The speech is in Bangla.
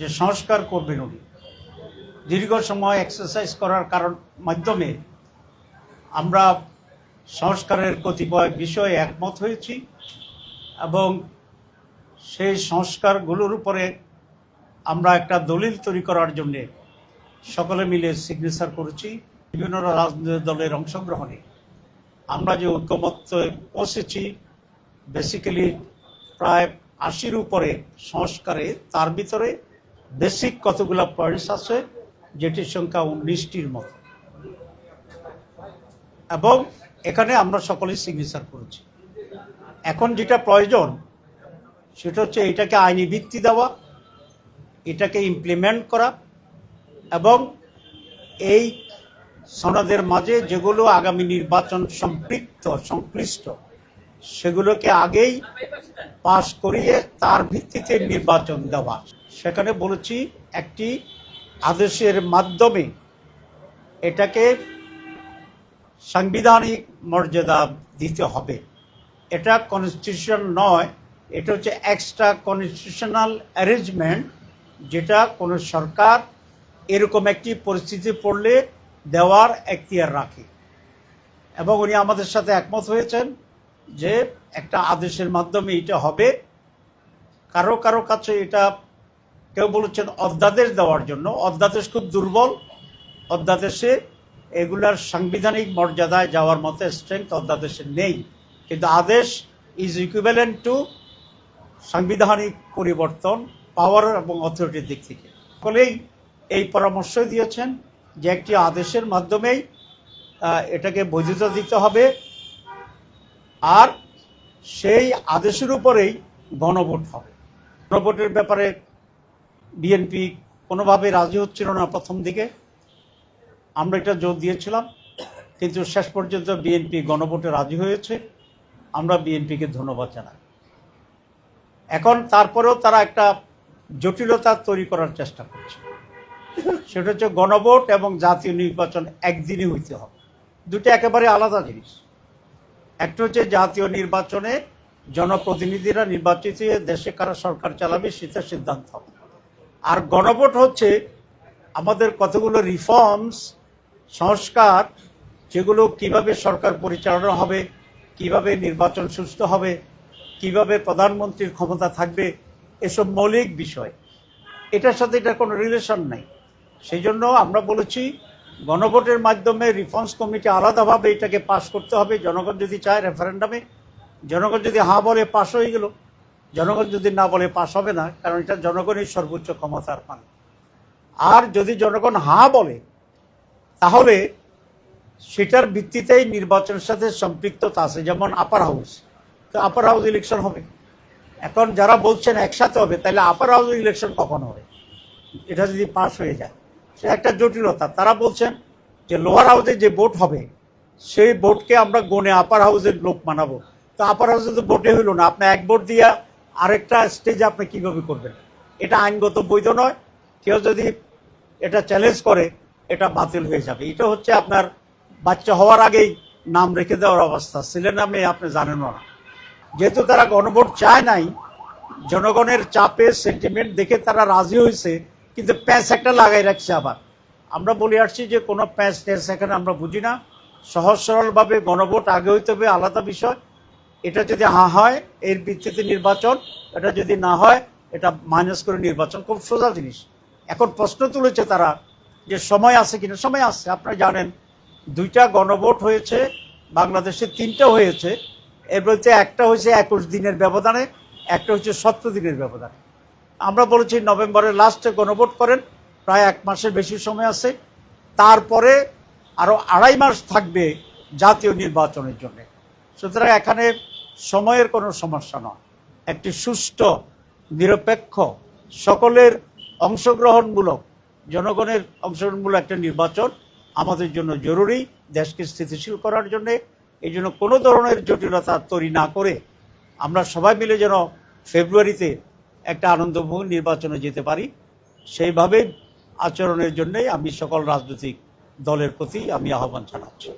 যে সংস্কার করবেন উনি। দীর্ঘ সময় এক্সারসাইজ করার কারণ মাধ্যমে আমরা সংস্কারের কতিপয় বিষয়ে একমত হয়েছি এবং সেই সংস্কারগুলোর উপরে আমরা একটা দলিল তৈরি করার জন্যে সকলে মিলে সিগনেচার করেছি। বিভিন্ন রাজনৈতিক দলের অংশগ্রহণে আমরা যে ঐক্যমত্য পৌঁছেছি বেসিক্যালি প্রায় আশির উপরে সংস্কারে তার ভিতরে বেসিক কতগুলো পয়েন্টস আছে, যেটির সংখ্যা উনিশটির মতো। এবং এখানে আমরা সকলেই সিগনেচার করেছি। এখন যেটা প্রয়োজন, সেটা হচ্ছে এটাকে আইনি ভিত্তি দেওয়া, এটাকে ইমপ্লিমেন্ট করা, এবং এই সনদের মাঝে যেগুলো আগামী নির্বাচন সম্পৃক্ত, সংশ্লিষ্ট, সেগুলোকে আগেই পাশ করিয়ে তার ভিত্তিতে নির্বাচন দেওয়া। সেখানে বলেছি একটি আদেশের মাধ্যমে এটাকে সাংবিধানিক মর্যাদা দিতে হবে। এটা কনস্টিটিউশন নয়, এটা হচ্ছে এক্সট্রা কনস্টিটিউশনাল অ্যারেঞ্জমেন্ট যেটা কোনো সরকার এরকম একটি পরিস্থিতি পড়লে দেওয়ার এখতিয়ার রাখে। এবং উনি আমাদের সাথে একমত হয়েছেন যে একটা আদেশের মাধ্যমে এটা হবে। কারও কারও কাছে এটা কেউ বলেছেন অধ্যাদেশ দেওয়ার জন্য। অধ্যাদেশ খুব দুর্বল। অধ্যাদেশে এগুলার সাংবিধানিক মর্যাদায় যাওয়ার মতো স্ট্রেংথ অধ্যাদেশে নেই। কিন্তু আদেশ ইজ ইকুইভ্যালেন্ট টু সাংবিধানিক পরিবর্তন পাওয়ার এবং অথরিটির দিক থেকে। ফলেই এই পরামর্শ দিয়েছেন যে একটি আদেশের মাধ্যমেই এটাকে বৈধতা দিতে হবে। আর সেই আদেশের উপরেই গণভোট হবে। গণভোটের ব্যাপারে বিএনপি কোনোভাবে রাজি হচ্ছিল না প্রথম দিকে। আমরা এটা জোর দিয়েছিলাম, কিন্তু শেষ পর্যন্ত বিএনপি গণভোটে রাজি হয়েছে। আমরা বিএনপিকে ধন্যবাদ জানাই। এখন তারপরেও তারা একটা জটিলতা তৈরি করার চেষ্টা করছে। সেটা হচ্ছে গণভোট এবং জাতীয় নির্বাচন একদিনই হইতে হবে। দুটো একেবারে আলাদা জিনিস। একটা হচ্ছে জাতীয় নির্বাচনে জনপ্রতিনিধিরা নির্বাচিত দেশে কারা সরকার চালাবে, সেটা সিদ্ধান্ত হবে। আর গণভোট হচ্ছে আমাদের কতগুলো রিফর্মস সংস্কার, যেগুলো কীভাবে সরকার পরিচালনা হবে, কীভাবে নির্বাচন সুস্থ হবে, কীভাবে প্রধানমন্ত্রীর ক্ষমতা থাকবে, এসব মৌলিক বিষয়। এটার সাথে এটা কোনো রিলেশন নাই। সেই জন্য আমরা বলেছি, গণভোটের মাধ্যমে রিফর্মস কমিটি আলাদাভাবে এটাকে পাশ করতে হবে। জনগণ যদি চায় রেফারেন্ডামে জনগণ যদি হাঁ বলে পাশ হয়ে গেল জনগণ যদি না বলে পাশ হবে না, কারণ এটা জনগণের সর্বোচ্চ ক্ষমতার মান। আর যদি জনগণ হাঁ বলে, তাহলে সেটার ভিত্তিতেই নির্বাচনের সাথে সম্পৃক্ততা আছে, যেমন আপার হাউস তো আপার হাউস ইলেকশন হবে। এখন যারা বলছেন একসাথে হবে, তাহলে আপার হাউস ইলেকশন কখন হবে? এটা যদি পাস হয়ে যায়। সে একটা জটিলতা। তারা বলছেন যে লোয়ার হাউসে যে ভোট হবে, সেই ভোটকে আমরা গনে আপার হাউসের লোক মানাবো তো আপার হাউসে তো ভোটে হইল না। আপনি এক ভোট দিয়া আরেকটা স্টেজে আপনি কীভাবে করবেন? এটা আইনগত বৈধ নয়। কেউ যদি এটা চ্যালেঞ্জ করে, এটা বাতিল হয়ে যাবে। এটা হচ্ছে আপনার বাচ্চা হওয়ার আগেই নাম রেখে দেওয়ার অবস্থা। ছেলে নামে আপনি জানেনও না। যেহেতু তারা গণভোট চায় নাই, জনগণের চাপে সেন্টিমেন্ট দেখে তারা রাজি হয়েছে, কিন্তু প্যাঁচ একটা লাগাই রাখছে আবার। আমরা বলে আসছি যে কোনো প্যাঁচ ট্যাঁচ এখানে আমরা বুঝি না। সহজ সরলভাবে গণভোট আগে হইতে হবে, আলাদা বিষয়। এটা যদি হা হয়, এর ভিত্তিতে নির্বাচন, এটা যদি না হয়, এটা মাইনাস করে নির্বাচন, খুব সোজা জিনিস। এখন প্রশ্ন তুলেছে তারা যে সময় আছে কিনা? সময় আছে, আপনারা জানেন, দুইটা গণভোট হয়েছে, বাংলাদেশে তিনটা হয়েছে। এর মধ্যে একটা হয়েছে একুশ দিনের ব্যবধানে, একটা হচ্ছে সত্তর দিনের ব্যবধানে। আমরা বলেছি নভেম্বরের লাস্টে গণভোট করেন, প্রায় এক মাসের বেশি সময় আছে। তারপরে আরও আড়াই মাস থাকবে জাতীয় নির্বাচনের জন্য। সুতরাং এখানে সময়ের কোনো সমস্যা নয়। একটি সুষ্ঠু, নিরপেক্ষ, সকলের অংশগ্রহণমূলক, জনগণের অংশগ্রহণমূলক একটা নির্বাচন আমাদের জন্য জরুরি, দেশকে স্থিতিশীল করার জন্যে। এই জন্য কোনো ধরনের জটিলতা তৈরি না করে আমরা সবাই মিলে যেন ফেব্রুয়ারিতে একটা আনন্দময় নির্বাচনে যেতে পারি। সেইভাবে আচরণের জন্যই আমি সকল রাজনৈতিক দলের প্রতি আমি আহ্বান জানাচ্ছি।